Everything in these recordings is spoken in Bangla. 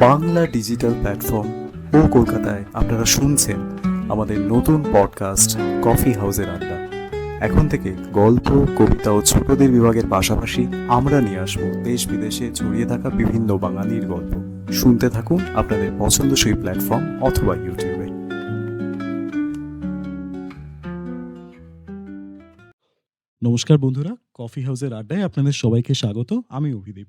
বাংলা ডিজিটাল প্ল্যাটফর্ম ও কলকাতায় আপনারা শুনছেন আমাদের নতুন পডকাস্ট কফি হাউসের আড্ডা। এখন থেকে গল্প, কবিতা ও ছোটদের বিভাগের পাশাপাশি আমরা নিয়ে আসব দেশ বিদেশে ছড়িয়ে থাকা বিভিন্ন বাঙালির গল্প। শুনতে থাকুন আপনাদের পছন্দসই প্ল্যাটফর্ম অথবা ইউটিউবে। নমস্কার বন্ধুরা, কফি হাউসের আড্ডায় আপনাদের সবাইকে স্বাগত। আমি অভিদীপ।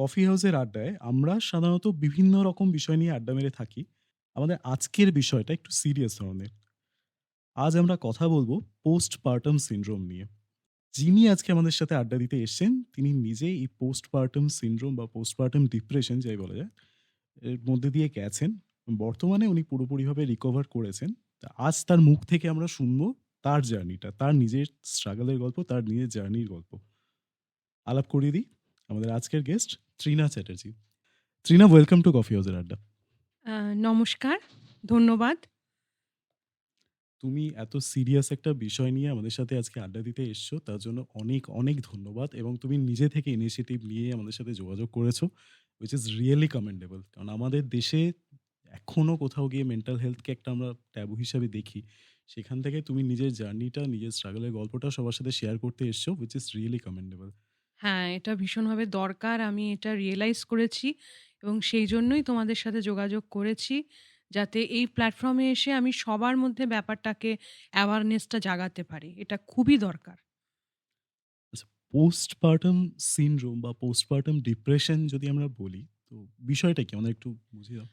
কফি হাউসের আড্ডায় আমরা সাধারণত বিভিন্ন রকম বিষয় নিয়ে আড্ডা মেরে থাকি। আমাদের আজকের বিষয়টা একটু সিরিয়াস ধরনের। আজ আমরা কথা বলব পোস্ট পার্টম সিন্ড্রোম নিয়ে। যিনি আজকে আমাদের সাথে আড্ডা দিতে এসেছেন, তিনি নিজে এই পোস্ট পার্টম সিন্ড্রোম বা পোস্ট পার্টম ডিপ্রেশন যাই বলা যায়, এর মধ্যে দিয়ে গেছেন। বর্তমানে উনি পুরোপুরিভাবে রিকভার করেছেন। আজ তার মুখ থেকে আমরা শুনব তার জার্নিটা তার নিজের স্ট্রাগলের গল্প, তার নিজের জার্নির গল্প। আলাপ করিয়ে দিই। আমাদের আজকের guest Trina Chatterjee. Trina welcome to coffee হাউসের আড্ডা। নমস্কার ধন্যবাদ। তুমি এত সিরিয়াস একটা বিষয় নিয়ে আমাদের সাথে আজকে আড্ডা দিতে এসছো তার জন্য অনেক অনেক ধন্যবাদ এবং তুমি নিজে থেকে ইনিশিয়েটিভ নিয়ে আমাদের সাথে যোগাযোগ করেছ উইচ ইজ রিয়েলি কমেন্ডেবল কারণ আমাদের দেশে এখনও কোথাও গিয়ে মেন্টাল হেলথকে একটা আমরা ট্যাবু হিসাবে দেখি সেখান থেকে তুমি নিজের জার্নিটা নিজের স্ট্রাগলের গল্পটা সবার সাথে শেয়ার করতে এসছো উইচ ইজ রিয়েলি কমেন্ডেবল হ্যাঁ এটা ভীষণভাবে দরকার। আমি এটা রিয়েলাইজ করেছি এবং সেই জন্যই তোমাদের সাথে যোগাযোগ করেছি যাতে এই প্ল্যাটফর্মে এসে আমি সবার মধ্যে ব্যাপারটাকে অ্যাওয়ারনেসটা জাগাতে পারি। এটা খুবই দরকার। পোস্টপার্টাম সিনড্রোম বা পোস্টপার্টাম ডিপ্রেশন যদি আমরা বলি তো বিষয়টা কি? আমাদের একটু বুঝিয়ে দাও।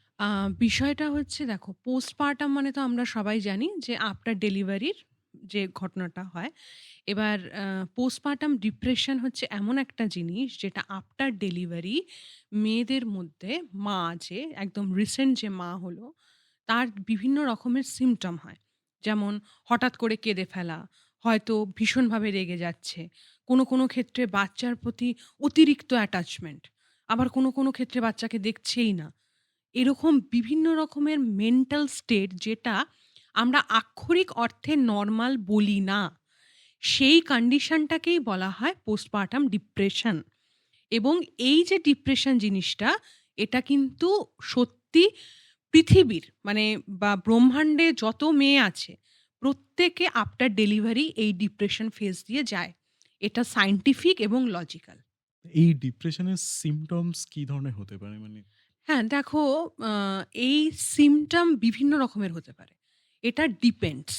বিষয়টা হচ্ছে দেখো পোস্টপার্টাম মানে তো আমরা সবাই জানি যে আফটার ডেলিভারির যে ঘটনাটা হয়। এবার পোস্টমার্টাম ডিপ্রেশন হচ্ছে এমন একটা জিনিস যেটা আফটার ডেলিভারি মেয়েদের মধ্যে, মা আছে, একদম রিসেন্ট যে মা হলো, তার বিভিন্ন রকমের সিমটম হয়। যেমন হঠাৎ করে কেঁদে ফেলা, হয়তো ভীষণভাবে রেগে যাচ্ছে, কোনো কোনো ক্ষেত্রে বাচ্চার প্রতি অতিরিক্ত অ্যাটাচমেন্ট আবার কোনো কোনো ক্ষেত্রে বাচ্চাকে দেখছেই না। এরকম বিভিন্ন রকমের মেন্টাল স্টেট যেটা আমরা আক্ষরিক অর্থে নর্মাল বলি না। সেই কন্ডিশনটাকেই বলা হয় পোস্টপার্টাম ডিপ্রেশন এবং এই যে ডিপ্রেশন জিনিসটা এটা কিন্তু সত্যি পৃথিবীর মানে বা ব্রহ্মাণ্ডে যত মেয়ে আছে প্রত্যেকে আফটার ডেলিভারি এই ডিপ্রেশন ফেজ দিয়ে যায়। এটা সায়েন্টিফিক এবং লজিক্যাল এই ডিপ্রেশনের সিমটমস কি ধরনের হতে পারে? মানে হ্যাঁ দেখো এই সিমটম বিভিন্ন রকমের হতে পারে। এটা ডিপেন্ডস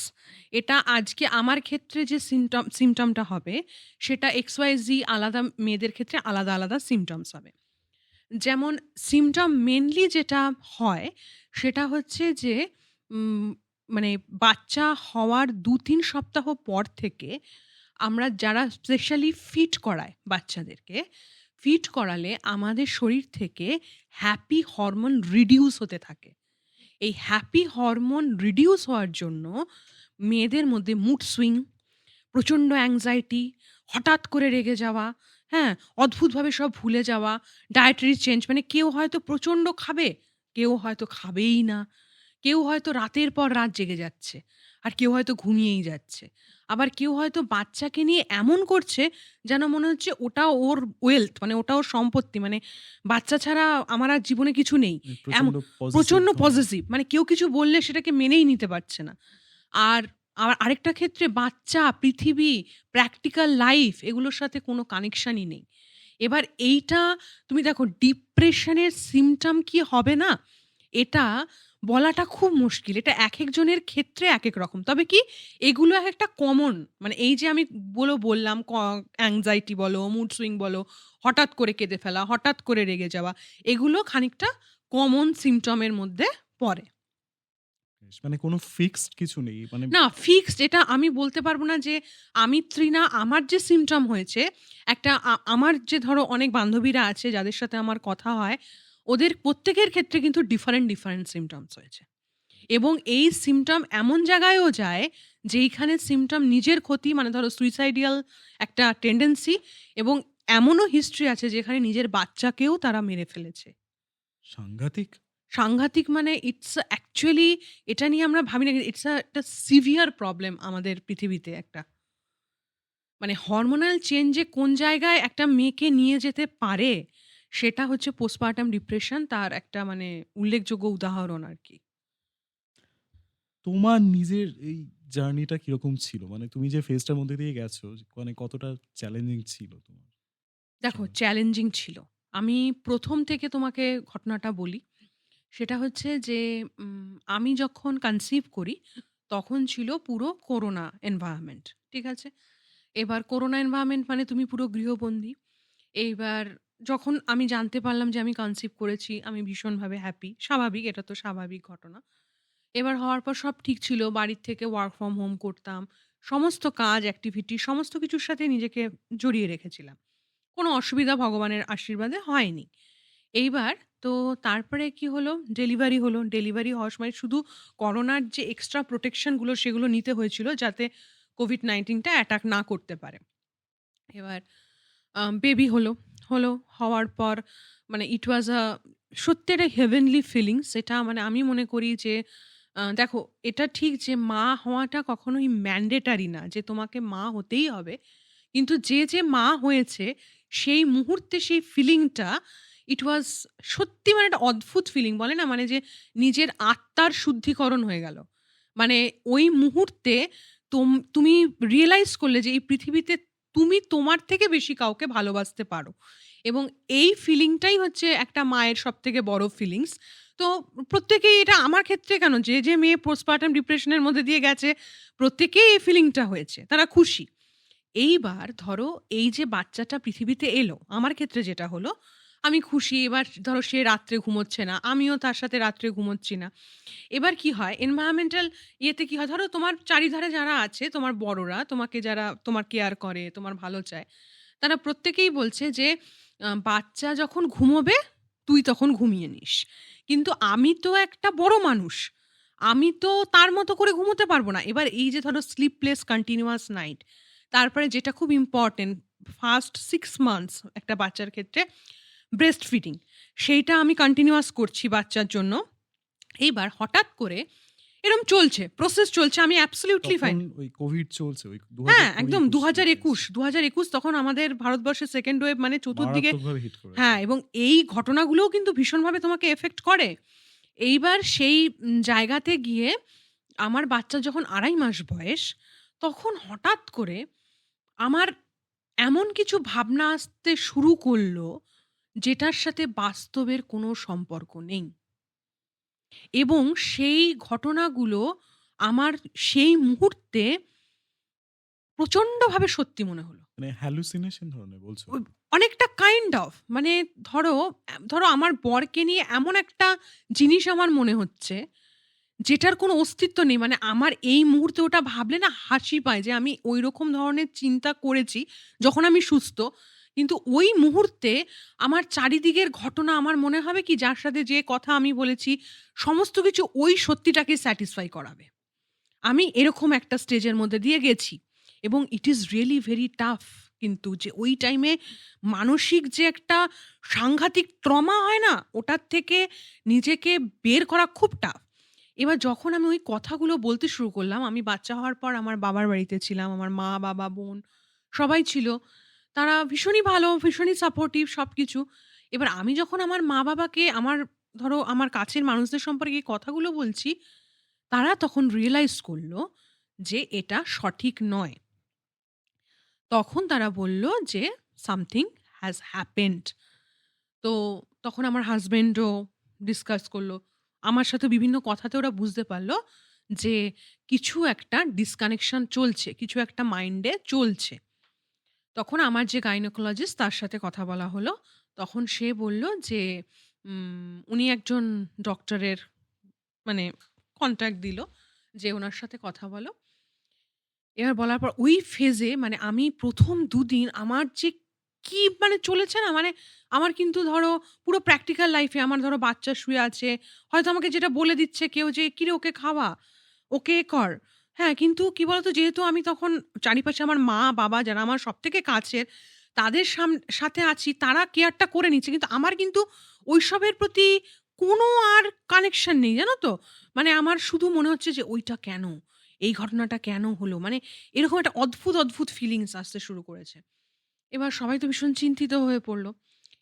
এটা আজকে আমার ক্ষেত্রে যে সিমটম সিমটমটা হবে, সেটা এক্স ওয়াই জি আলাদা মেয়েদের ক্ষেত্রে আলাদা আলাদা সিমটমস হবে। যেমন সিমটম মেনলি যেটা হয়, সেটা হচ্ছে যে মানে বাচ্চা হওয়ার দু তিন সপ্তাহ পর থেকে আমরা যারা স্পেশালি ফিট করায় বাচ্চাদেরকে ফিট করালে আমাদের শরীর থেকে হ্যাপি হরমোন রিডিউস হতে থাকে। এই হ্যাপি হরমোন রিডিউস হওয়ার জন্য মেয়েদের মধ্যে মুড সুইং প্রচণ্ড অ্যাংজাইটি হঠাৎ করে রেগে যাওয়া হ্যাঁ অদ্ভুতভাবে সব ভুলে যাওয়া ডায়েটারি চেঞ্জ মানে কেউ হয়তো প্রচণ্ড খাবে, কেউ হয়তো খাবেই না, কেউ হয়তো রাতের পর রাত জেগে যাচ্ছে, আর কেউ হয়তো ঘুমিয়েই যাচ্ছে। আবার কেউ হয়তো বাচ্চাকে নিয়ে এমন করছে যেন মনে হচ্ছে ওটা ওর ওয়েলথ মানে ওটা ওর সম্পত্তি মানে বাচ্চা ছাড়া আমার আর জীবনে কিছু নেই। positive প্রচণ্ড পজিটিভ মানে কেউ কিছু বললে সেটাকে মেনেই নিতে পারছে না। আর আর আরেকটা ক্ষেত্রে বাচ্চা পৃথিবী প্র্যাকটিক্যাল লাইফ এগুলোর সাথে কোনো কানেকশানই নেই। এবার এইটা তুমি দেখো ডিপ্রেশনের সিমটম কি হবে না? এটা বলাটা খুব মুশকিল। এটা এক একজনের ক্ষেত্রে এক এক রকম। তবে কি এগুলো এক একটা কমন মানে এই যে আমি বলো বললাম অ্যাংজাইটি বলো মুড সুইং বলো হঠাৎ করে কেঁদে ফেলা হঠাৎ করে রেগে যাওয়া এগুলো খানিকটা কমন সিমটমের মধ্যে পড়ে। মানে কোনো ফিক্সড কিছু নেই মানে না ফিক্সড এটা আমি বলতে পারব না যে আমি ত্রিনা আমার যে সিমটম হয়েছে একটা আমার যে ধরো অনেক বান্ধবীরা আছে যাদের সাথে আমার কথা হয় ওদের প্রত্যেকের ক্ষেত্রে কিন্তু ডিফারেন্ট ডিফারেন্ট সিমটমস হয়েছে। এবং এই সিমটম এমন জায়গায়ও যায় যেইখানে সিমটম নিজের ক্ষতি মানে ধরো সুইসাইডিয়াল একটা টেন্ডেন্সি এবং এমনও হিস্ট্রি আছে যেখানে নিজের বাচ্চাকেও তারা মেরে ফেলেছে। সাংঘাতিক? সাংঘাতিক মানে ইটস অ্যাকচুয়ালি এটা নিয়ে আমরা ভাবি না ইটস একটা সিভিয়ার প্রবলেম আমাদের পৃথিবীতে একটা। মানে হরমোনাল চেঞ্জে কোন জায়গায় একটা মেয়েকে নিয়ে যেতে পারে সেটা হচ্ছে পোস্টপার্টাম ডিপ্রেশন তার একটা মানে উল্লেখযোগ্য উদাহরণ আর কি তোমার নিজের এই জার্নিটা কীরকম ছিল? মানে তুমি যে ফেজটার মধ্যে দিয়ে গেছো, মানে কতটা চ্যালেঞ্জিং ছিল তোমার? দেখো চ্যালেঞ্জিং ছিল। আমি প্রথম থেকে তোমাকে ঘটনাটা বলি। সেটা হচ্ছে যে আমি যখন কনসিভ করি, তখন ছিল পুরো করোনা এনভায়রনমেন্ট। ঠিক আছে? এবার করোনা এনভায়রনমেন্ট মানে তুমি পুরো গৃহবন্দী। এইবার যখন আমি জানতে পারলাম যে আমি কনসিভ করেছি, আমি ভীষণভাবে হ্যাপি। স্বাভাবিক, এটা তো স্বাভাবিক ঘটনা। এবার হওয়ার পর সব ঠিক ছিল। বাড়ির থেকে ওয়ার্ক ফ্রম হোম করতাম। সমস্ত কাজ, অ্যাক্টিভিটি সমস্ত কিছুর সাথে নিজেকে জড়িয়ে রেখেছিলাম। কোনো অসুবিধা ভগবানের আশীর্বাদে হয়নি। এইবার তো তারপরে কি হলো? ডেলিভারি হলো। ডেলিভারি হওয়ার সময় শুধু করোনার যে এক্সট্রা প্রোটেকশনগুলো সেগুলো নিতে হয়েছিল যাতে কোভিড নাইন্টিনটা অ্যাটাক না করতে পারে। এবার বেবি হলো। হলো, হওয়ার পর মানে ইট ওয়াজ আ সত্যি একটা হেভেনলি ফিলিংস এটা মানে আমি মনে করি যে দেখো এটা ঠিক যে মা হওয়াটা কখনোই ম্যান্ডেটরি না যে তোমাকে মা হতেই হবে। কিন্তু যে, যে মা হয়েছে সেই মুহূর্তে সেই ফিলিংটা ইট ওয়াজ সত্যি মানে একটা অদ্ভুত ফিলিং বলে না? মানে যে নিজের আত্মার শুদ্ধিকরণ হয়ে গেল। মানে ওই মুহূর্তে তুমি রিয়েলাইজ করলে যে এই পৃথিবীতে তুমি তোমার থেকে বেশি কাউকে ভালোবাসতে পারো। এবং এই ফিলিংটাই হচ্ছে একটা মায়ের সব থেকে বড় ফিলিংস। তো প্রত্যেকেই এটা আমার ক্ষেত্রে কেন যে, যে মেয়ে পোস্টপার্টাম ডিপ্রেশনের মধ্যে দিয়ে গেছে প্রত্যেকেই এই ফিলিংটা হয়েছে। তারা খুশি। এইবার ধরো এই যে বাচ্চাটা পৃথিবীতে এলো, আমার ক্ষেত্রে যেটা হলো, আমি খুশি এবার ধরো সে রাত্রে ঘুমোচ্ছে না। আমিও তার সাথে রাত্রে ঘুমোচ্ছি না। এবার কি হয় এনভায়রনমেন্টাল ইয়েতে কি হয় ধরো তোমার চারিধারে যারা আছে তোমার বড়রা তোমাকে যারা তোমার কেয়ার করে, তোমার ভালো চায়, তারা প্রত্যেকেই বলছে যে বাচ্চা যখন ঘুমোবে তুই তখন ঘুমিয়ে নিস। কিন্তু আমি তো একটা বড় মানুষ। আমি তো তার মতো করে ঘুমোতে পারব না। এবার এই যে ধরো স্লিপলেস কন্টিনিউয়াস নাইট তারপরে যেটা খুব ইম্পোর্টেন্ট ফার্স্ট সিক্স মান্থস একটা বাচ্চার ক্ষেত্রে ব্রেস্ট ফিডিং সেইটা আমি কন্টিনিউয়াস করছি বাচ্চার জন্য। এইবার হঠাৎ করে এরম চলছে, প্রসেস চলছে আমি অ্যাবসোলিউটলি ফাইন। ওই কোভিড চলছে ওই হ্যাঁ, একদম ২১ ২০২১, ২০২১ তখন আমাদের ভারতবর্ষের সেকেন্ড ওয়েভ মানে চতুর্দিকে। হ্যাঁ, এবং এই ঘটনাগুলোও কিন্তু ভীষণভাবে তোমাকে এফেক্ট করে। এইবার সেই জায়গাতে গিয়ে আমার বাচ্চার যখন ২.৫ মাস বয়স, তখন হঠাৎ করে আমার এমন কিছু ভাবনা আসতে শুরু করল, যেটার সাথে বাস্তবের কোনো সম্পর্ক নেই। এবং সেই ঘটনাগুলো আমার সেই মুহূর্তে প্রচন্ডভাবে সত্যি মনে হলো। মানে হ্যালুসিনেশন ধরনের বলছো? অনেকটা কাইন্ড অফ মানে ধরো, ধরো আমার বরকে নিয়ে এমন একটা জিনিস আমার মনে হচ্ছে, যেটার কোনো অস্তিত্ব নেই। মানে আমার এই মুহূর্তে ওটা ভাবলে না হাসি পায় যে আমি ওই রকম ধরনের চিন্তা করেছি যখন আমি সুস্থ। কিন্তু ওই মুহূর্তে আমার চারিদিকের ঘটনা আমার মনে হবে কি যার সাথে যে কথা আমি বলেছি সমস্ত কিছু ওই সত্যিটাকে স্যাটিসফাই করাবে। আমি এরকম একটা স্টেজের মধ্যে দিয়ে গেছি। এবং it is really very tough কিন্তু যে ওই টাইমে মানসিক যে একটা সাংঘাতিক ট্রমা হয় না? ওটার থেকে নিজেকে বের করা খুব টাফ। এবার যখন আমি ওই কথাগুলো বলতে শুরু করলাম, আমি বাচ্চা হওয়ার পর আমার বাবার বাড়িতে ছিলাম। আমার মা, বাবা, বোন সবাই ছিল। তারা ভীষণই ভালো, ভীষণই সাপোর্টিভ সবকিছু। এবার আমি যখন আমার মা-বাবাকে আমার ধরো আমার কাছের মানুষদের সম্পর্কে কথাগুলো বলছি, তারা তখন রিয়ালাইজ করল যে এটা সঠিক নয়। তখন তারা বলল যে সামথিং হ্যাজ হ্যাপেন্ড। তো তখন আমার হাসব্যান্ডও ডিসকাস করল। আমার সাথে বিভিন্ন কথাতে ওরা বুঝতে পারল যে কিছু একটা ডিসকানেকশন চলছে, কিছু একটা মাইন্ডে চলছে। তখন আমার যে গাইনোকোলজিস্ট তার সাথে কথা বলা হলো। তখন সে বলল যে উনি একজন ডক্টরের মানে কনট্যাক্ট দিল যে উনার সাথে কথা বলো। এবার বলার পর ওই ফেজে মানে আমি ১ম দুদিন আমার যে কি মানে চলেছে না মানে আমার কিন্তু ধরো পুরো প্র্যাকটিক্যাল লাইফে আমার ধরো বাচ্চা শুয়ে আছে। হয়তো আমাকে যেটা বলে দিচ্ছে কেউ যে, "কিরে ওকে খাওয়া, ওকে কর।" হ্যাঁ, কিন্তু কি বলতো যেহেতু আমি তখন চারিপাশে আমার মা, বাবা যারা আমার সবথেকে কাছের তাদের সাম সাথে আছি তারা কেয়ারটা করে নিচ্ছে। কিন্তু আমার কিন্তু ওইসবের প্রতি কোনো আর কানেকশন নেই, জানো তো? মানে আমার শুধু মনে হচ্ছে যে ওইটা কেন? এই ঘটনাটা কেন হলো? মানে এরকম একটা অদ্ভুত, অদ্ভুত ফিলিংস আসতে শুরু করেছে। এবার সবাই তো ভীষণ চিন্তিত হয়ে পড়ল।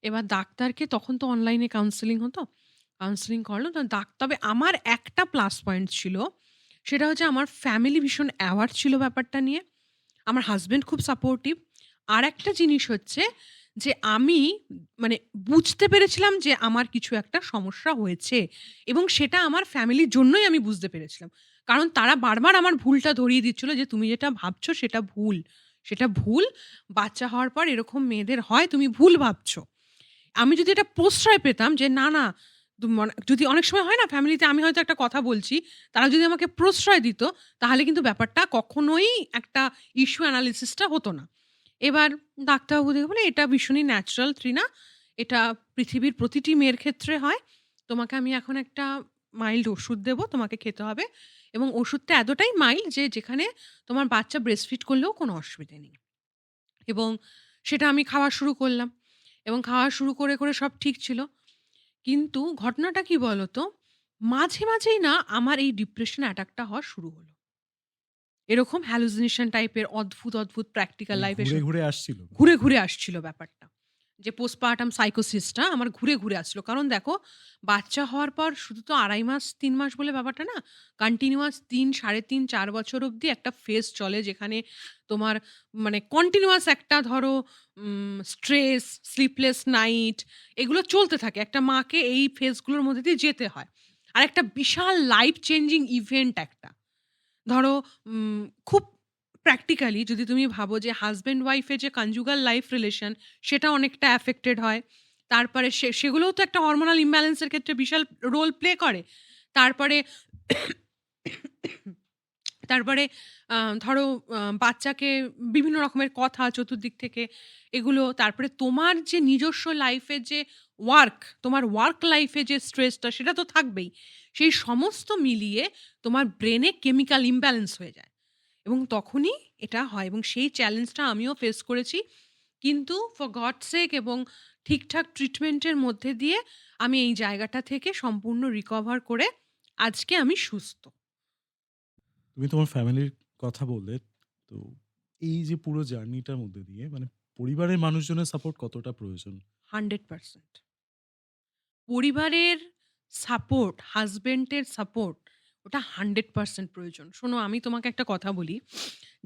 এবার ডাক্তারকে তখন তো অনলাইনে কাউন্সেলিং হতো। কাউন্সেলিং করল তো ডাক তবে আমার একটা প্লাস পয়েন্ট ছিল। সেটা হচ্ছে আমার ফ্যামিলি ভীষণ অ্যাওয়ার ছিল ব্যাপারটা নিয়ে। আমার হাজব্যান্ড খুব সাপোর্টিভ। আর একটা জিনিস হচ্ছে যে আমি মানে বুঝতে পেরেছিলাম যে আমার কিছু একটা সমস্যা হয়েছে এবং সেটা আমার ফ্যামিলির জন্যই আমি বুঝতে পেরেছিলাম। কারণ তারা বারবার আমার ভুলটা ধরিয়ে দিচ্ছিল যে, "তুমি যেটা ভাবছ সেটা ভুল। সেটা ভুল। বাচ্চা হওয়ার পর এরকম মেয়েদের হয়, তুমি ভুল ভাবছ।" আমি যদি এটা প্রশ্রয় পেতাম যে না, না যদি অনেক সময় হয় না ফ্যামিলিতে আমি হয়তো একটা কথা বলছি, তারা যদি আমাকে প্রশ্রয় দিত, তাহলে কিন্তু ব্যাপারটা কখনোই একটা ইস্যু অ্যানালিসিসটা হতো না। এবার ডাক্তারবাবু দেখে বলে, "এটা ভীষণই ন্যাচারাল ত্রিনা। এটা পৃথিবীর প্রতিটি মেয়ের ক্ষেত্রে হয়। তোমাকে আমি এখন একটা মাইল্ড ওষুধ দেব, তোমাকে খেতে হবে এবং ওষুধটা এতটাই মাইল্ড যে যেখানে তোমার বাচ্চা ব্রেস্টফিড করলেও কোনো অসুবিধে নেই।" এবং সেটা আমি খাওয়া শুরু করলাম এবং খাওয়া শুরু করে, করে সব ঠিক ছিল। কিন্তু ঘটনাটা কি বলতো? মাঝে, মাঝেই না আমার এই ডিপ্রেশন অ্যাটাকটা হওয়া শুরু হলো। এরকম হ্যালুসিনেশন টাইপের অদ্ভুত, অদ্ভুত প্র্যাকটিক্যাল মানে লাইফে ঘুরে, এসে ঘুরে আসছিল? ঘুরে, ঘুরে আসছিল ব্যাপারটা। যে পোস্টপার্টাম সাইকোসিসটা আমার ঘুরে, ঘুরে আসছিল। কারণ দেখো বাচ্চা হওয়ার পর শুধু তো ২.৫ মাস তিন মাস বলে ব্যাপারটা না। কন্টিনিউয়াস ৩, ৩.৫, ৪ বছর অবধি একটা ফেজ চলে যেখানে তোমার মানে কন্টিনিউয়াস একটা ধরো স্ট্রেস, স্লিপলেস নাইট এগুলো চলতে থাকে। একটা মাকে এই ফেজগুলোর মধ্যে দিয়ে যেতে হয়। আর একটা বিশাল লাইফ চেঞ্জিং ইভেন্ট একটা। ধরো খুব প্র্যাকটিক্যালি যদি তুমি ভাবো যে হাজব্যান্ড ওয়াইফ এর যে কনজুগাল লাইফ রিলেশন সেটা অনেকটা অ্যাফেক্টেড হয়। তারপরে সে সেগুলোও তো একটা হরমোনাল ইমব্যালেন্স এর ক্ষেত্রে বিশাল রোল প্লে করে। তারপরে তারপরে ধরো বাচ্চাকে বিভিন্ন রকমের কথা চতুর্দিক থেকে এগুলো তারপরে তোমার যে নিজস্ব লাইফের যে ওয়ার্ক, তোমার ওয়ার্ক লাইফে যে স্ট্রেসটা সেটা তো থাকবেই। সেই সমস্ত মিলিয়ে তোমার ব্রেনে কেমিক্যাল ইমব্যালেন্স হয়ে যায়। এবং তখনই এটা হয় এবং সেই চ্যালেঞ্জটা আমিও ফেস করেছি। কিন্তু ফর গডস সেক এবং ঠিকঠাক ট্রিটমেন্টের মধ্যে দিয়ে আমি এই জায়গাটা থেকে সম্পূর্ণ রিকভার করে আজকে আমি সুস্থ। তুমি তোমার ফ্যামিলির কথা বললে। তো এই যে পুরো জার্নিটার মধ্যে দিয়ে মানে পরিবারের মানুষজনের সাপোর্ট কতটা প্রয়োজন? 100% পরিবারের সাপোর্ট, হাজবেন্ডের সাপোর্ট ওটা 100% প্রয়োজন। শোনো, আমি তোমাকে একটা কথা বলি,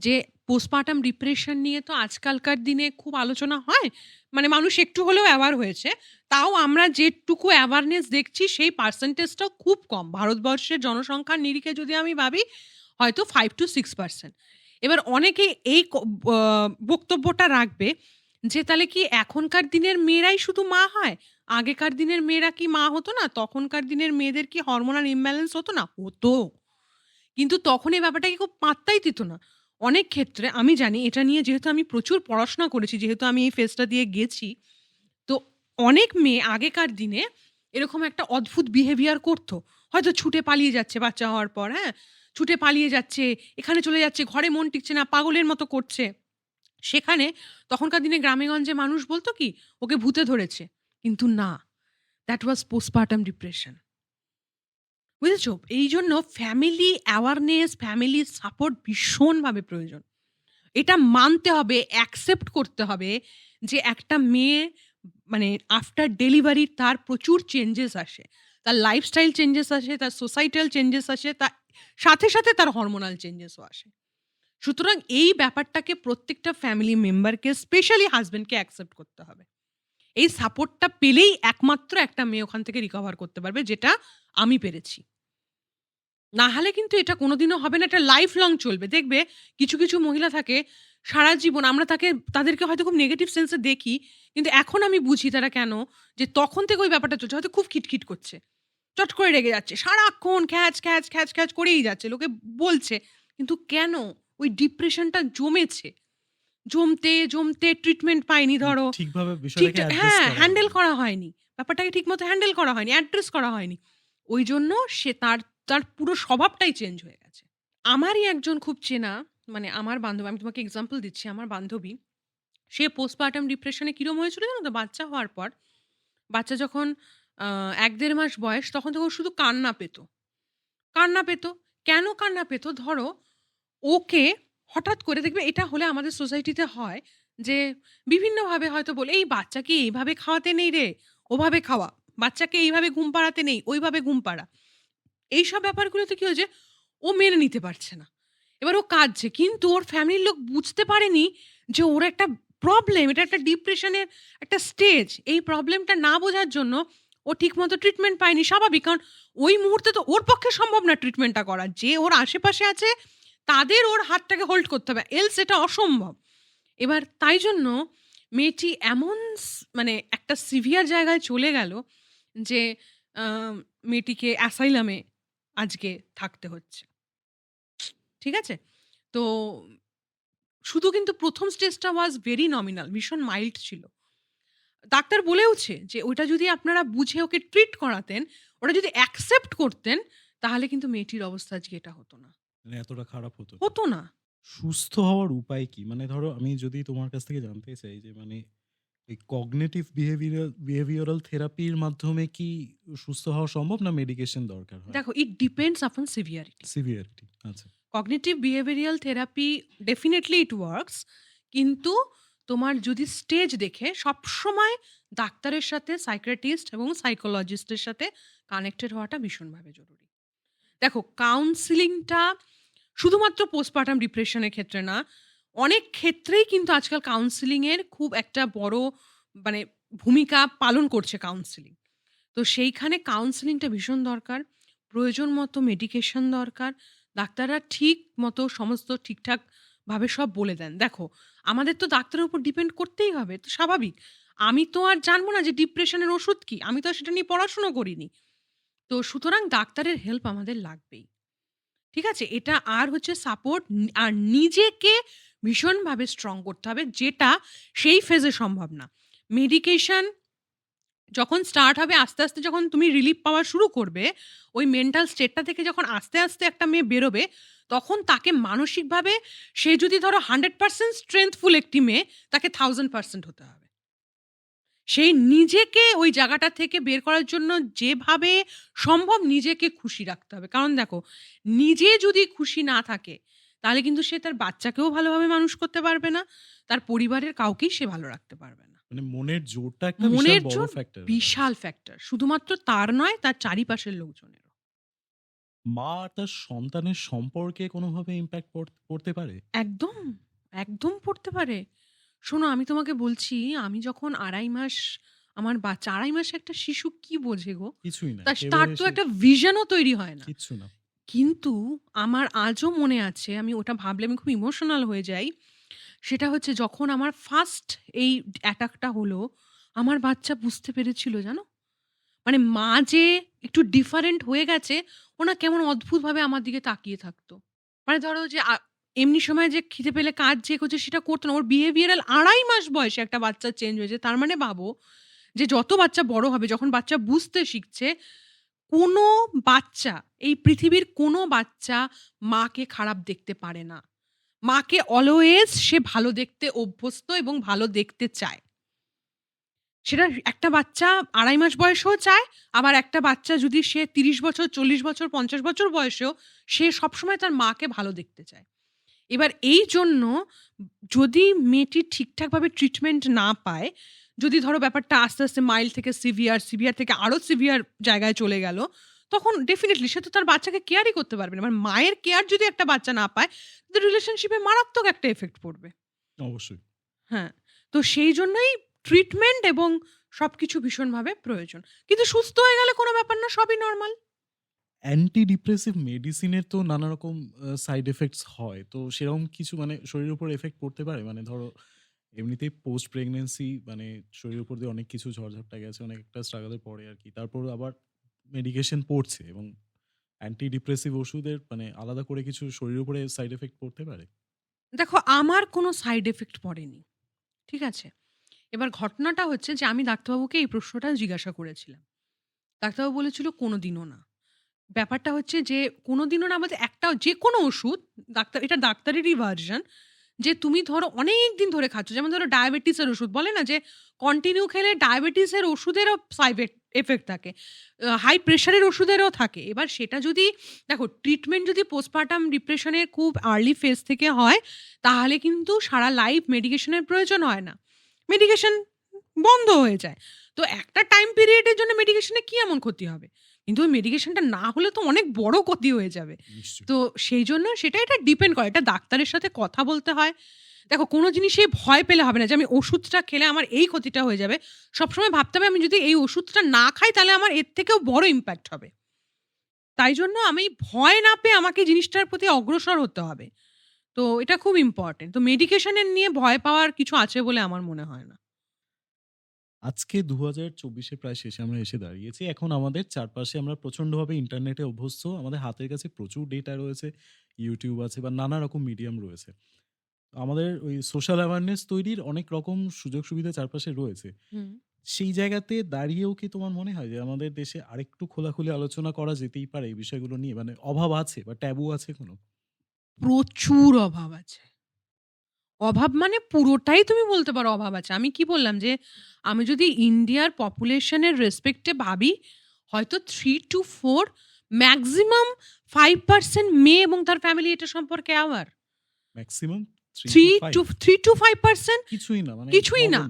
যে পোস্টপার্টাম ডিপ্রেশন নিয়ে তো আজকালকার দিনে খুব আলোচনা হয়। মানে মানুষ একটু হলেও অ্যাওয়ার হয়েছে। তাও আমরা যেটুকু অ্যাওয়ারনেস দেখছি, সেই পার্সেন্টেজটাও খুব কম। ভারতবর্ষের জনসংখ্যার নিরিখে যদি আমি ভাবি, হয়তো 5-6% এবার অনেকেই এই বক্তব্যটা রাখবে যে তাহলে কি এখনকার দিনের মেয়েরাই শুধু মা হয়? আগেকার দিনের মেয়েরা কি মা হতো না? তখনকার দিনের মেয়েদের কি হরমোনাল ইমব্যালেন্স হতো না? হতো। কিন্তু তখন এই ব্যাপারটাকে খুব পাত্তাই দিত না। অনেক ক্ষেত্রে আমি জানি এটা নিয়ে যেহেতু আমি প্রচুর পড়াশোনা করেছি, যেহেতু আমি এই ফেজটা দিয়ে গেছি। তো অনেক মেয়ে আগেকার দিনে এরকম একটা অদ্ভুত বিহেভিয়ার করত। হয়তো ছুটে পালিয়ে যাচ্ছে বাচ্চা হওয়ার পর, হ্যাঁ? ছুটে পালিয়ে যাচ্ছে, এখানে চলে যাচ্ছে, ঘরে মন টিকছে না, পাগলের মতো করছে। সেখানে তখনকার দিনে গ্রামে-গঞ্জে মানুষ বলতো কি? ওকে ভূতে ধরেছে। কিন্তু না, দ্যাট ওয়াজ পোস্টপার্টাম ডিপ্রেশন। বুঝেছ এই জন্য ফ্যামিলি অ্যাওয়ারনেস, ফ্যামিলির সাপোর্ট ভীষণভাবে প্রয়োজন। এটা মানতে হবে, অ্যাকসেপ্ট করতে হবে যে একটা মেয়ে মানে আফটার ডেলিভারি তার প্রচুর চেঞ্জেস আসে। তার লাইফস্টাইল চেঞ্জেস আসে, তার সোসাইটাল চেঞ্জেস আসে, তার সাথে, সাথে তার হরমোনাল চেঞ্জেসও আসে। সুতরাং এই ব্যাপারটাকে প্রত্যেকটা ফ্যামিলি মেম্বারকে স্পেশালি হাসব্যান্ডকে অ্যাকসেপ্ট করতে হবে। এই সাপোর্টটা পেলেই একমাত্র একটা মেয়ে ওখান থেকে রিকভার করতে পারবে যেটা আমি পেরেছি। না হলে কিন্তু এটা কোনোদিনও হবে না। এটা লাইফ লং চলবে। দেখবে কিছু, কিছু মহিলা থাকে সারা জীবন আমরা তাকে তাদেরকে হয়তো খুব নেগেটিভ সেন্সে দেখি। কিন্তু এখন আমি বুঝি তারা কেন যে তখন থেকে ওই ব্যাপারটা চলছে। হয়তো খুব খিটখিট করছে। চট করে রেগে যাচ্ছে। সারাক্ষণ খ্যাচ, খ্যাচ, খ্যাচ, খ্যাচ করেই যাচ্ছে। লোকে বলছে। কিন্তু কেন? ওই ডিপ্রেশনটা জমেছে। জমতে, জমতে ট্রিটমেন্ট পায়নি ধরো। ঠিকভাবে হ্যাঁ, হ্যান্ডেল করা হয়নি। ব্যাপারটাকে ঠিকমতো হ্যান্ডেল করা হয়নি, অ্যাড্রেস করা হয়নি। ওই জন্য সে তার, তার পুরো স্বভাবটাই চেঞ্জ হয়ে গেছে। আমারই একজন খুব চেনা মানে আমার বান্ধবী, আমি তোমাকে এক্সাম্পল দিচ্ছি। আমার বান্ধবী, সে পোস্টপার্টাম ডিপ্রেশনে এ কীরকম হয়েছিল জানো তো? বাচ্চা হওয়ার পর, বাচ্চা যখন আ ১-১.৫ মাস বয়স তখন ও শুধু কান্না পেত। কান্না পেত। কেন কান্না পেত? ধরো ওকে হঠাৎ করে দেখবে এটা হলে আমাদের সোসাইটিতে হয় যে বিভিন্নভাবে হয়তো বলে, এই বাচ্চাকে এইভাবে খাওয়াতে নেই রে, ওভাবে খাওয়া। বাচ্চাকে এইভাবে ঘুম পাড়াতে নেই, ওইভাবে ঘুম পাড়া। এইসব ব্যাপারগুলোতে কী হয়েছে? ও মেনে নিতে পারছে না। এবার ও কাঁদছে। কিন্তু ওর ফ্যামিলির লোক বুঝতে পারেনি যে ওর একটা প্রবলেম এটা একটা ডিপ্রেশনের একটা স্টেজ এই প্রবলেমটা না বোঝার জন্য ও ঠিকমতো ট্রিটমেন্ট পায়নি, স্বাভাবিক। কারণ ওই মুহূর্তে তো ওর পক্ষে সম্ভব না ট্রিটমেন্টটা করা যে ওর আশেপাশে আছে তাদের ওর হাতটাকে হোল্ড করতে হবে এলস এটা অসম্ভব। এবার তাই জন্য মেয়েটি এমন মানে একটা সিভিয়ার জায়গায় চলে গেল যে মেয়েটিকে অ্যাসাইলামে আজকে থাকতে হচ্ছে। ঠিক আছে? তো শুধু কিন্তু প্রথম স্টেজটা ওয়াজ ভেরি নমিনাল ভীষণ মাইল্ড ছিল। ডাক্তার বলেওছে যে ওটা যদি আপনারা বুঝে ওকে ট্রিট করাতেন, ওটা যদি অ্যাকসেপ্ট করতেন, তাহলে কিন্তু মেয়েটির অবস্থা আজকে এটা হতো না। মানে এতটা খারাপ হতো না। হতো না। সুস্থ হওয়ার উপায় কি? মানে ধরো আমি যদি তোমার কাছ থেকে জানতে চাই যে মানে এই কগনেটিভ বিহেভিয়ারাল বিহেভিয়ারাল থেরাপির মাধ্যমে কি সুস্থ হওয়া সম্ভব না মেডিকেশন দরকার হয়? দেখো it depends upon severity severity আচ্ছা। Cognitive behavioural therapy definitely it works কিন্তু তোমার যদি স্টেজ দেখে সবসময় ডাক্তারের সাথে সাইক্রেটিস্ট এবং সাইকোলজিস্টের সাথে কানেক্টেড হওয়াটা ভীষণভাবে জরুরি। দেখো কাউন্সিলিংটা শুধুমাত্র পোস্টপার্টাম ডিপ্রেশনের ক্ষেত্রে না, অনেক ক্ষেত্রেই কিন্তু আজকাল কাউন্সিলিংয়ের খুব একটা বড় মানে ভূমিকা পালন করছে কাউন্সিলিং তো সেইখানে কাউন্সিলিংটা ভীষণ দরকার, প্রয়োজন মতো মেডিকেশন দরকার, ডাক্তাররা ঠিক মতো সমস্ত ঠিকঠাক ভাবে সব বলে দেন। দেখো, আমাদের তো ডাক্তারের উপর ডিপেন্ড করতেই হবে, তো স্বাভাবিক। আমি তো আর জানব না যে ডিপ্রেশনের ওষুধ কি, আমি তো সেটা নিয়ে পড়াশুনো করিনি। তো সুতরাং ডাক্তারের হেল্প আমাদের লাগবেই। ঠিক আছে? এটা আর হচ্ছে সাপোর্ট আর নিজেকে ভীষণভাবে স্ট্রং করতে হবে, যেটা সেই ফেজে সম্ভব না। মেডিকেশন যখন স্টার্ট হবে, আস্তে আস্তে যখন তুমি রিলিফ পাওয়া শুরু করবে, ওই মেন্টাল স্টেটটা থেকে যখন আস্তে আস্তে একটা মেয়ে বেরোবে, তখন তাকে মানসিকভাবে সে যদি ধরো হান্ড্রেড পার্সেন্ট স্ট্রেংথফুল একটি মেয়ে, তাকে থাউজেন্ড পার্সেন্ট হতে হবে। সেই নিজেকে ওই জায়গাটা থেকে বের করার জন্য যেভাবে সম্ভব নিজেকে খুশি রাখতে হবে। কারণ দেখো নিজে যদি খুশি না থাকে তাহলে কিন্তু সে তার বাচ্চাকেও ভালোভাবে মানুষ করতে পারবে না তার পরিবারের কাউকেই সে ভালো রাখতে পারবে না। মানে মনের জোরটা একটা মনের জোর বিশাল ফ্যাক্টর শুধুমাত্র তার নয় তার চারিপাশের লোকজনেরও। মা তার সন্তানের সম্পর্কে কোনোভাবে ইম্প্যাক্ট পড়তে পারে? একদম একদম পড়তে পারে। শোনো আমি তোমাকে বলছি আমি যখন আড়াই মাস আমার বাচ্চা আড়াই মাসে একটা শিশু কি বোঝে গো? কিছুই না তার তো একটা ভিশনও তৈরি হয় না। কিচ্ছু না। কিন্তু আমার আজও মনে আছে আমি ওটা ভাবলে আমি খুব ইমোশনাল হয়ে যাই সেটা হচ্ছে যখন আমার ফার্স্ট এই অ্যাটাকটা হলো আমার বাচ্চা বুঝতে পেরেছিল জানো? মানে মা যে একটু ডিফারেন্ট হয়ে গেছে ওনা কেমন অদ্ভুতভাবে আমার দিকে তাকিয়ে থাকতো। মানে ধরো যে এমনি সময় যে খিদে পেলে কাজ যে করছে সেটা করতো না। ওর বিহেভিয়ারাল আড়াই মাস বয়সে একটা বাচ্চা চেঞ্জ হয়েছে। তার মানে ভাবো যে যত বাচ্চা বড় হবে, যখন বাচ্চা বুঝতে শিখছে, কোনো বাচ্চা, এই পৃথিবীর কোনো বাচ্চা মাকে খারাপ দেখতে পারে না। মাকে অলওয়েজ সে ভালো দেখতে অভ্যস্ত এবং ভালো দেখতে চায়। সেটা একটা বাচ্চা আড়াই মাস বয়সেও চায়, আবার একটা বাচ্চা যদি সে তিরিশ বছর, চল্লিশ বছর, পঞ্চাশ বছর বয়সেও সে সবসময় তার মাকে ভালো দেখতে চায়। এবার এই জন্য যদি মেয়েটি ঠিকঠাকভাবে ট্রিটমেন্ট না পায় যদি ধরো ব্যাপারটা আস্তে আস্তে মাইল থেকে সিভিয়ার সিভিয়ার থেকে আরও সিভিয়ার জায়গায় চলে গেল তখন ডেফিনেটলি সে তো তার বাচ্চাকে কেয়ারই করতে পারবে না। মানে মায়ের কেয়ার যদি একটা বাচ্চা না পায় রিলেশনশিপে মারাত্মক একটা এফেক্ট পড়বে। অবশ্যই। হ্যাঁ তো সেই জন্যই ট্রিটমেন্ট এবং সবকিছু ভীষণভাবে প্রয়োজন। কিন্তু সুস্থ হয়ে গেলে কোনো ব্যাপার না সবই নর্মাল অ্যান্টি ডিপ্রেসিভ মেডিসিনের তো নানা রকম সাইড এফেক্টস হয়। তো সেরকম কিছু মানে শরীরের উপর এফেক্ট পড়তে পারে? মানে ধরো, এমনিতেই পোস্ট প্রেগনেন্সি মানে শরীরের উপর দিয়ে অনেক কিছু ঝড়ঝাপটা গেছে, অনেক একটা স্ট্রাগলের পরে আর কি। তারপর আবার মেডিকেশন পড়ছে এবং অ্যান্টি ডিপ্রেসিভ ওষুধের মানে আলাদা করে কিছু শরীরের উপরে সাইড এফেক্ট পড়তে পারে? দেখো, আমার কোনো সাইড এফেক্ট পড়েনি, ঠিক আছে? এবার ঘটনাটা হচ্ছে যে আমি ডাক্তারবাবুকে এই প্রশ্নটা জিজ্ঞাসা করেছিলাম। ডাক্তারবাবু বলেছিল কোনো দিনও না। ব্যাপারটা হচ্ছে যে কোনো দিনও না আমাদের একটা যে কোনো ওষুধ, ডাক্তার, এটা ডাক্তারেরই ভার্জন যে তুমি ধরো অনেক দিন ধরে খাচ্ছ, যেমন ধরো ডায়াবেটিসের ওষুধ, বলে না যে কন্টিনিউ খেলে ডায়াবেটিসের ওষুধেরও সাইড এফেক্ট থাকে হাই প্রেশারের ওষুধেরও থাকে। এবার সেটা যদি, দেখো ট্রিটমেন্ট যদি পোস্টপার্টাম ডিপ্রেশনের খুব আর্লি ফেজ থেকে হয়, তাহলে কিন্তু সারা লাইফ মেডিকেশনের প্রয়োজন হয় না। মেডিকেশন বন্ধ হয়ে যায়। তো একটা টাইম পিরিয়ডের জন্য মেডিকেশনে কি এমন ক্ষতি হবে? কিন্তু ওই মেডিকেশনটা না হলে তো অনেক বড় ক্ষতি হয়ে যাবে। তো সেই জন্য সেটা এটা ডিপেন্ড করে। এটা ডাক্তারের সাথে কথা বলতে হয়। দেখো কোনো জিনিসে ভয় পেলে হবে না যে আমি ওষুধটা খেলে আমার এই ক্ষতিটা হয়ে যাবে। সবসময় ভাবতে হবে আমি যদি এই ওষুধটা না খাই তাহলে আমার এর থেকেও বড় ইম্প্যাক্ট হবে। তাই জন্য আমি ভয় না পেয়ে আমাকে জিনিসটার প্রতি অগ্রসর হতে হবে। তো এটা খুব ইম্পর্টেন্ট তো মেডিকেশনের নিয়ে ভয় পাওয়ার কিছু আছে বলে আমার মনে হয় না। আজকে দু হাজার চব্বিশে প্রায় শেষে আমরা এসে দাঁড়িয়েছি। এখন আমাদের চারপাশে আমরা প্রচণ্ডভাবে ইন্টারনেটে অভ্যস্ত। আমাদের হাতের কাছে প্রচুর ডেটা রয়েছে ইউটিউব আছে বা নানা রকম মিডিয়াম রয়েছে। আমাদের ওই সোশ্যাল অ্যাওয়ারনেস তৈরির অনেক রকম সুযোগ সুবিধা চারপাশে রয়েছে। সেই জায়গাতে দাঁড়িয়েও কি তোমার মনে হয় যে আমাদের দেশে আরেকটু খোলাখুলি আলোচনা করা যেতেই পারে এই বিষয়গুলো নিয়ে? মানে অভাব আছে বা ট্যাবু আছে কোনো? প্রচুর অভাব আছে। অভাব মানে পুরোটাই তুমি বলতে পারো অভাব আছে আমি কি বললাম যে আমি যদি ইন্ডিয়ার পপুলেশনের রেসপেক্টে ভাবি হয়তো three two four maximum five percent মেয়ে এবং তার ফ্যামিলি এটা সম্পর্কে or maximum three two three two five percent কিছুই না মানে কিছুই না।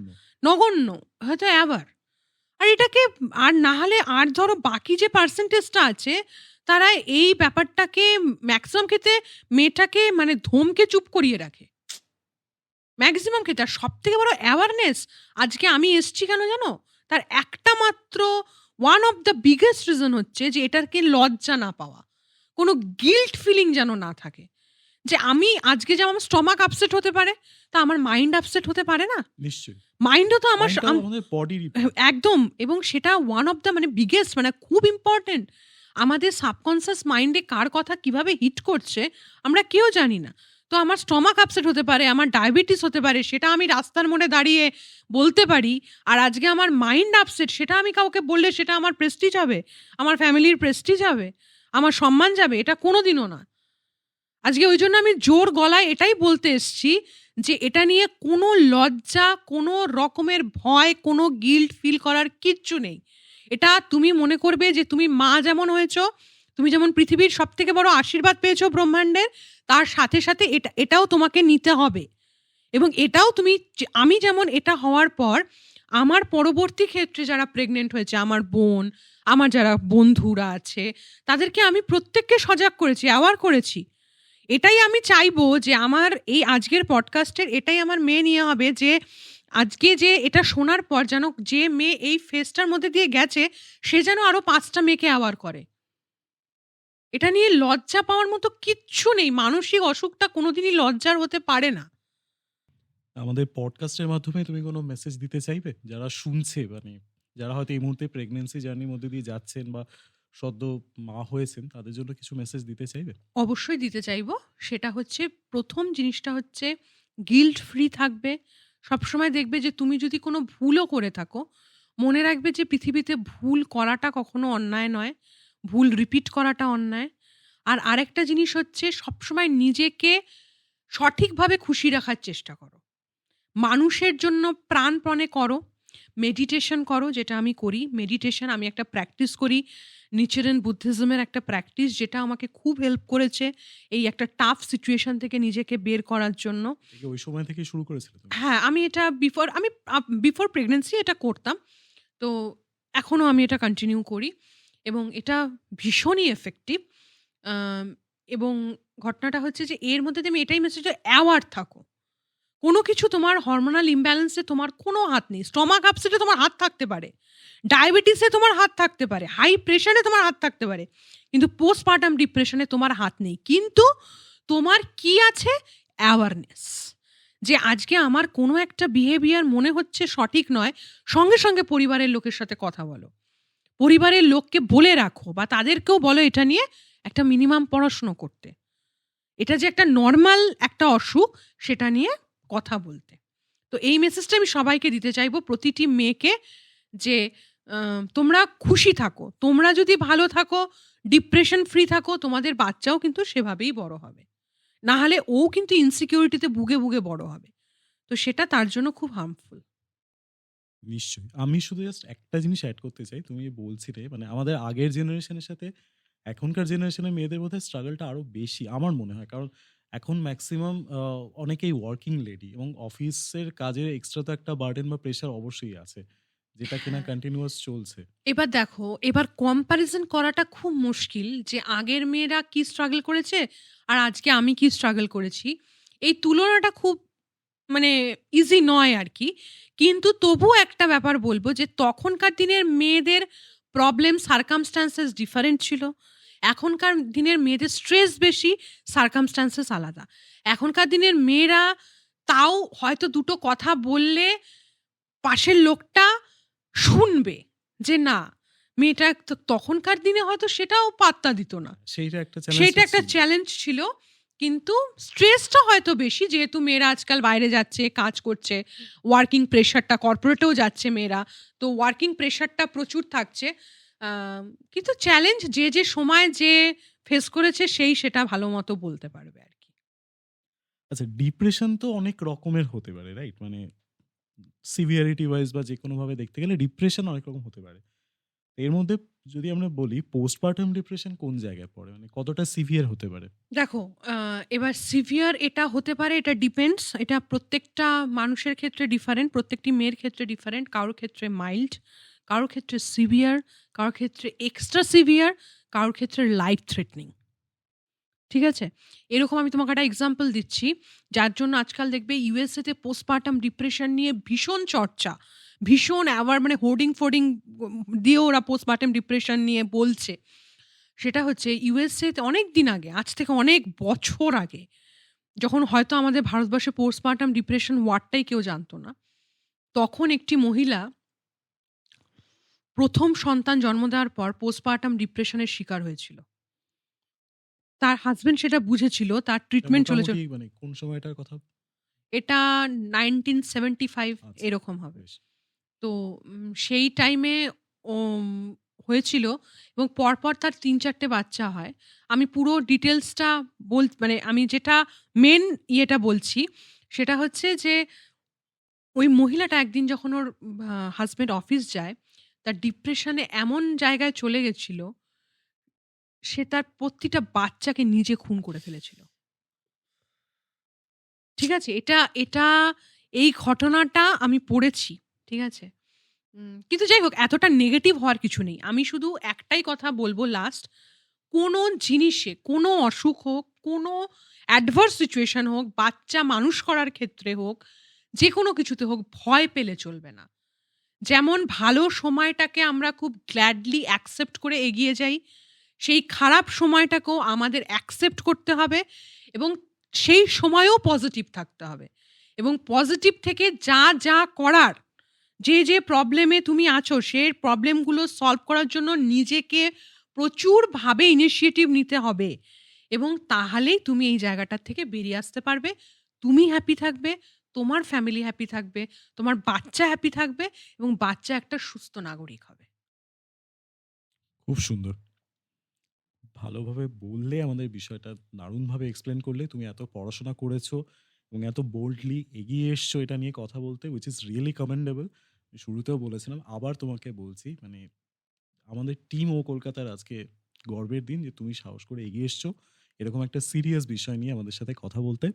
নগণ্য। হয়তো অ্যাভার আর এটাকে আর না হলে আর ধরো বাকি যে পার্সেন্টেজটা আছে তারা এই ব্যাপারটাকে ম্যাক্সিমাম ক্ষেত্রে মেয়েটাকে মানে ধমকে চুপ করিয়ে রাখে ম্যাক্সিমাম ক্ষেত্রে আর সব থেকে বড় অ্যাওয়ারনেস আজকে আমি এসছি কেন জানো? তার একটা মাত্র one of the biggest reason হচ্ছে যে এটাকে লজ্জা না পাওয়া। কোনো গিল্ট ফিলিং যেন না থাকে। যে আমি আজকে যেমন স্টমাক আপসেট হতে পারে তা আমার মাইন্ড আপসেট হতে পারে না? নিশ্চয়ই। মাইন্ডও তো আমার একদম। এবং সেটা ওয়ান অফ দ্য মানে বিগেস্ট মানে খুব ইম্পর্টেন্ট আমাদের সাবকনসিয়াস মাইন্ডে কার কথা কীভাবে হিট করছে আমরা কেউ জানি না। তো আমার স্টমাক আপসেট হতে পারে, আমার ডায়াবেটিস হতে পারে, সেটা আমি রাস্তার মোড়ে দাঁড়িয়ে বলতে পারি। আর আজকে আমার মাইন্ড আপসেট সেটা আমি কাউকে বললে সেটা আমার প্রেস্টিজ হবে, আমার ফ্যামিলির প্রেস্টিজ হবে, আমার সম্মান যাবে, এটা কোনো দিনও না। আজকে ওই জন্য আমি জোর গলায় এটাই বলতে এসছি যে এটা নিয়ে কোনো লজ্জা, কোনো রকমের ভয়, কোনো গিল্ট ফিল করার কিচ্ছু নেই। এটা তুমি মনে করবে যে তুমি মা যেমন হয়েছো তুমি যেমন পৃথিবীর সব থেকে বড় আশীর্বাদ পেয়েছ ব্রহ্মাণ্ডের, তার সাথে সাথে এটা, এটাও তোমাকে নিতে হবে। এবং এটাও তুমি আমি যেমন এটা হওয়ার পর, আমার পরবর্তী ক্ষেত্রে যারা প্রেগনেন্ট হয়েছে, আমার বোন, আমার যারা বন্ধুরা আছে, তাদেরকে আমি প্রত্যেককে সজাগ করেছি অ্যাওয়ার করেছি। এটাই আমি চাইব যে আমার এই আজকের পডকাস্টের এটাই আমার মেয়ে নিয়ে হবে যে, আজকে যে এটা শোনার পর যেন যে মেয়ে এই ফেসটার মধ্যে দিয়ে গেছে, সে যেন আরও পাঁচটা মেয়েকে অ্যাওয়ার করে। এটা নিয়ে লজ্জা পাওয়ার মতো কিচ্ছু নেই। মানসিক অসুখটা কোনোদিনই লজ্জার হতে পারে না। আমাদের পডকাস্টের মাধ্যমে তুমি কোনো মেসেজ দিতে চাইবে? যারা শুনছে মানে যারা হয়তো এই মুহূর্তে প্রেগনেন্সি জার্নির মধ্যে দিয়ে যাচ্ছেন বা সদ্য মা হয়েছেন তাদের জন্য কিছু মেসেজ দিতে চাইবে? অবশ্যই দিতে চাইব। সেটা হচ্ছে প্রথম জিনিসটা হচ্ছে গিল্ট ফ্রি থাকবে। সবসময় দেখবে যে তুমি যদি কোনো ভুলও করে থাকো মনে রাখবে যে পৃথিবীতে ভুল করাটা কখনো অন্যায় নয়। ভুল রিপিট করাটা অন্যায়। আর আরেকটা জিনিস হচ্ছে সবসময় নিজেকে সঠিকভাবে খুশি রাখার চেষ্টা করো। মানুষের জন্য প্রাণপণে করো মেডিটেশন করো যেটা আমি করি। মেডিটেশন আমি একটা প্র্যাকটিস করি নিচেরেন বুদ্ধিজমের একটা প্র্যাকটিস যেটা আমাকে খুব হেল্প করেছে এই একটা টাফ সিচুয়েশন থেকে নিজেকে বের করার জন্য। ওই সময় থেকে শুরু করেছিলে হ্যাঁ আমি এটা বিফোর আমি বিফোর প্রেগনেন্সি এটা করতাম। তো এখনও আমি এটা কন্টিনিউ করি। এবং এটা ভীষণই এফেক্টিভ এবং ঘটনাটা হচ্ছে যে এর মধ্যে তুমি এটাই মেসেজ অ্যাওয়ার্ড থাকো। কোনো কিছু তোমার হরমোনাল ইমব্যালেন্সে তোমার কোনো হাত নেই। স্টমাক আপসেটে তোমার হাত থাকতে পারে। ডায়াবেটিসে তোমার হাত থাকতে পারে। হাই প্রেশারে তোমার হাত থাকতে পারে। কিন্তু পোস্টপার্টাম ডিপ্রেশনে তোমার হাত নেই। কিন্তু তোমার কি আছে? অ্যাওয়ারনেস যে আজকে আমার কোনো একটা বিহেভিয়ার মনে হচ্ছে সঠিক নয়, সঙ্গে সঙ্গে পরিবারের লোকের সাথে কথা বলো। পরিবারের লোককে বলে রাখো বা তাদেরকেও বলো এটা নিয়ে একটা মিনিমাম পড়াশুনো করতে। এটা যে একটা নর্মাল একটা অসুখ, সেটা নিয়ে কথা বলতে। তো এই মেসেজটা আমি সবাইকে দিতে চাইব প্রতিটি মেয়েকে যে তোমরা খুশি থাকো। তোমরা যদি ভালো থাকো ডিপ্রেশন ফ্রি থাকো, তোমাদের বাচ্চাও কিন্তু সেভাবেই বড় হবে। না হলে ও কিন্তু ইনসিকিউরিটিতে বুগে বুগে বড় হবে। তো সেটা তার জন্য খুব হার্মফুল নিশ্চয়ই। আমি শুধু জাস্ট একটা জিনিস অ্যাড করতে চাই। তুমি বলছিলে মানে আমাদের আগের জেনারেশনের সাথে এখনকার জেনারেশনের মেয়েদের বোধহয় স্ট্রাগলটা আরও বেশি আমার মনে হয়। কারণ এখন ম্যাক্সিমাম অনেকেই ওয়ার্কিং লেডি এবং অফিসের কাজের এক্সট্রা তো একটা বার্ডেন বা প্রেশার অবশ্যই আছে। যেটা কিনা। কন্টিনিউয়াস চলছে। এবার দেখো, এবার কম্প্যারিজন করাটা খুব মুশকিল যে আগের মেয়েরা কি স্ট্রাগল করেছে আর আজকে আমি কি স্ট্রাগল করেছি। এই তুলনাটা খুব মানে ইজি নয় আর কি কিন্তু তবুও একটা ব্যাপার বলব যে তখনকার দিনের মেয়েদের প্রবলেম সারকামস্ট্যান্সেস ডিফারেন্ট ছিল। এখনকার দিনের মেয়েদের স্ট্রেস বেশি, সারকামস্ট্যান্সেস আলাদা। এখনকার দিনের মেয়েরা তাও হয়তো দুটো কথা বললে পাশের লোকটা শুনবে যে না মেয়েটা তখনকার দিনে হয়তো সেটাও পাত্তা দিত না। সেইটা একটা চ্যালেঞ্জ ছিল। কিন্তু স্ট্রেসটা হয়তো বেশি যেহেতু মেয়েরা আজকাল বাইরে যাচ্ছে, কাজ করছে। ওয়ার্কিং প্রেশারটা কর্পোরেটেও যাচ্ছে মেয়েরা। তো ওয়ার্কিং প্রেশারটা প্রচুর থাকছে। কিন্তু চ্যালেঞ্জ যে, যে সময় যে ফেস করেছে সেই সেটা ভালো মতো বলতে পারবে আর কি আচ্ছা ডিপ্রেশন তো অনেক রকমের হতে পারে, রাইট? মানে সিভিয়ারিটি ওয়াইজ বা যে কোনোভাবে দেখতে গেলে ডিপ্রেশন অনেক রকম হতে পারে। এর মধ্যে যদি আমরা বলি পোস্টপার্টাম ডিপ্রেশন কোন জায়গায় পড়ে? মানে কতটা সিভিয়ার হতে পারে? দেখো এবার সিভিয়ার এটা হতে পারে এটা ডিপেন্ডস। এটা প্রত্যেকটা মানুষের ক্ষেত্রে ডিফারেন্ট। প্রত্যেকটি মেয়ের ক্ষেত্রে ডিফারেন্ট। কারোর ক্ষেত্রে মাইল্ড, কারও ক্ষেত্রে সিভিয়ার, কারও ক্ষেত্রে এক্সট্রা সিভিয়ার, কারোর ক্ষেত্রে লাইফ থ্রেটনিং। ঠিক আছে? এরকম আমি তোমাকে একটা এক্সাম্পল দিচ্ছি। যার জন্য আজকাল দেখবে ইউএসএ তে পোস্টপার্টাম ডিপ্রেশন নিয়ে ভীষণ চর্চা। ভীষণ অ্যাওয়ার মানে হোর্ডিং-ফোর্ডিং দিয়ে ওরা পোস্টপার্টাম ডিপ্রেশন নিয়ে বলছে। সেটা হচ্ছে ইউএসএ তে অনেকদিন আগে, আজ থেকে অনেক বছর আগে, যখন হয়তো আমাদের ভারতবর্ষে পোস্টপার্টাম ডিপ্রেশন ওয়ার্ডটাই কেউ জানতো না। তখন একটি মহিলা প্রথম সন্তান জন্ম দেওয়ার পর পোস্টপার্টাম ডিপ্রেশনের শিকার হয়েছিল। তার হাজবেন্ড সেটা বুঝেছিল। তার ট্রিটমেন্ট চলেছিল মোটামুটি মানে কোন সময়টার কথা? এটা 1975 আচ্ছা, এরকম হবে। তো সেই টাইমে হয়েছিল এবং পরপর তার ৩-৪ টে বাচ্চা হয়। আমি পুরো ডিটেইলসটা বল মানে আমি যেটা মেইন ইয়েটা বলছি সেটা হচ্ছে যে ওই মহিলাটা একদিন যখন ওর আ হাসব্যান্ড অফিস যায়, তার ডিপ্রেশনে এমন জায়গায় চলে গেছিল সে তার প্রতিটা বাচ্চাকে নিজে খুন করে ফেলেছিল। ঠিক আছে? এটা এটা এই ঘটনাটা আমি পড়েছি। ঠিক আছে? কিন্তু যাই হোক এতটা নেগেটিভ হওয়ার কিছু নেই। আমি শুধু একটাই কথা বলব লাস্ট, কোনো জিনিসে, কোনো অসুখ হোক, কোনো অ্যাডভার্স সিচুয়েশন হোক, বাচ্চা মানুষ করার ক্ষেত্রে হোক, যে কোনো কিছুতে হোক ভয় পেলে চলবে না। যেমন ভালো সময়টাকে আমরা খুব গ্ল্যাডলি অ্যাকসেপ্ট করে এগিয়ে যাই, সেই খারাপ সময়টাকেও আমাদের অ্যাকসেপ্ট করতে হবে এবং সেই সময়েও পজিটিভ থাকতে হবে। এবং পজিটিভ থেকে যা, যা করার, যে, যে প্রবলেমে তুমি আছো সে প্রবলেমগুলো সলভ করার জন্য নিজেকে প্রচুরভাবে ইনিশিয়েটিভ নিতে হবে এবং তাহলেই তুমি এই জায়গাটার থেকে বেরিয়ে আসতে পারবে। তুমি হ্যাপি থাকবে, তোমার ফ্যামিলি হ্যাপি থাকবে, তোমার বাচ্চা হ্যাপি থাকবে এবং বাচ্চা একটা সুস্থ নাগরিক হবে। খুব সুন্দর। ভালোভাবে বললে আমাদের বিষয়টা দারুণভাবে এক্সপ্লেন করলে। তুমি এত পড়াশোনা করেছ এবং এত বোল্ডলি এগিয়ে এসছো এটা নিয়ে কথা বলতে উইচ ইজ রিয়েলি commendable. শুরুতেও বলেছিলাম, আবার তোমাকে বলছি মানে আমাদের টিম ও কলকাতার আজকে গর্বের দিন যে তুমি সাহস করে এগিয়ে এসছো। এরকম একটা সিরিয়াস বিষয় নিয়ে আমাদের সাথে কথা বলতে।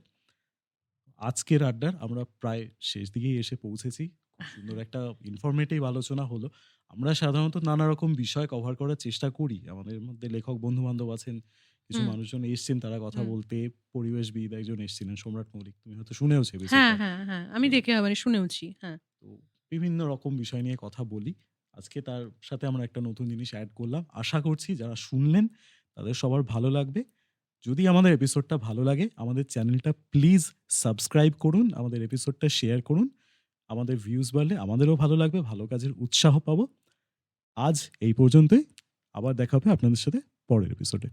আজকের আড্ডার আমরা প্রায় শেষ দিকেই এসে পৌঁছেছি। খুব সুন্দর একটা ইনফরমেটিভ আলোচনা হলো। আমরা সাধারণত নানা রকম বিষয় কভার করার চেষ্টা করি। আমাদের মধ্যে লেখক বন্ধু-বান্ধব আছেন, কিছু মানুষজন এসছেন তারা কথা বলতে। পরিবেশবিদ একজন এসছিলেন সম্রাট মৌলিক। তুমি হয়তো শুনেওছো হ্যাঁ, হ্যাঁ, হ্যাঁ। আমি দেখে মানে শুনেওছি। হ্যাঁ। তো বিভিন্ন রকম বিষয় নিয়ে কথা বলি। আজকে তার সাথে আমরা একটা নতুন জিনিস অ্যাড করলাম। আশা করছি যারা শুনলেন তাদের সবার ভালো লাগবে। যদি আমাদের এপিসোডটা ভালো লাগে আমাদের চ্যানেলটা প্লিজ সাবস্ক্রাইব করুন, আমাদের এপিসোডটা শেয়ার করুন। আমাদের ভিউজ বাড়লে আমাদেরও ভালো লাগবে, ভালো কাজের উৎসাহ পাবো। আজ এই পর্যন্তই। আবার দেখা হবে আপনাদের সাথে পরের এপিসোডে।